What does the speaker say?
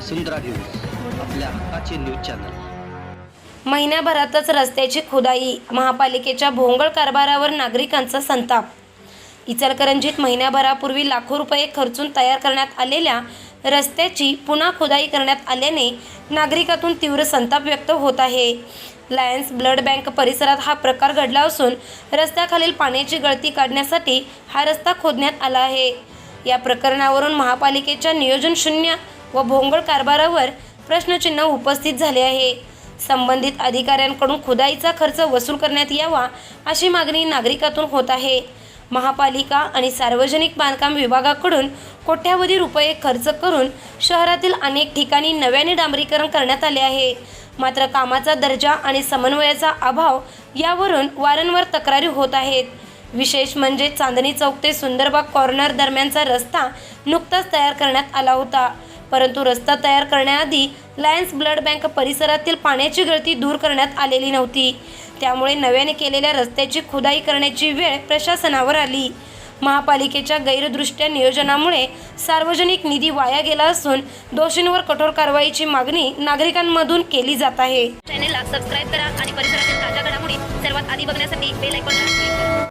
वसुंधरा news आपल्या हक्काचे news channel. महिन्याभरातच रस्त्याची खुदाई महापालिकेच्या भोंगळ कारभारावर नागरिकांचा संताप. इचलकरंजीत महिन्याभरापूर्वी लाखो रुपये खर्चून तयार करण्यात आलेल्या रस्त्याची पुन्हा खुदाई करण्यात आल्याने नागरिकातून तीव्र संताप व्यक्त होत आहे. लायन्स ब्लड बँक परिसरात हा प्रकार घडला असून रस्त्याखालील पाण्याची गळती काढण्यासाठी हा रस्ता खोदण्यात आला आहे. या प्रकरणावरून महापालिकेच्या नियोजनशून्य व भोंगळ कारभारावर प्रश्नचिन्ह उपस्थित झाले आहे. संबंधित अधिकाऱ्यांकडून खुदाईचा खर्च वसूल करण्यात यावा अशी मागणी नागरिकातून होत आहे. महापालिका आणि सार्वजनिक बांधकाम विभागाकडून कोट्यावधी रुपये खर्च करून शहरातील अनेक ठिकाणी नव्याने डांबरीकरण करण्यात आले आहे. मात्र कामाचा दर्जा आणि समन्वयाचा अभाव यावरून वारंवार तक्रारी होत आहेत. विशेष म्हणजे चांदणी चौक ते सुंदरबाग कॉर्नर दरम्यानचा रस्ता नुकताच तयार करण्यात आला होता. परंतु रस्ता तयार करण्याआधी लायन्स ब्लड बँक परिसरातील पाण्याची गळती दूर करण्यात आलेली नव्हती. त्यामुळे नव्याने केलेल्या रस्त्याची खुदाई करण्याची वेळ प्रशासनावर आली. महापालिकेच्या गैरदृष्ट्या नियोजनामुळे सार्वजनिक निधी वाया गेला असून दोषींवर कठोर कारवाईची मागणी नागरिकांमधून केली जात आहे. चॅनेलला सबस्क्राईब करा आणि परिसरातील ताज्या घडामोडी सर्वात आधी बघण्यासाठी बेल आयकॉनला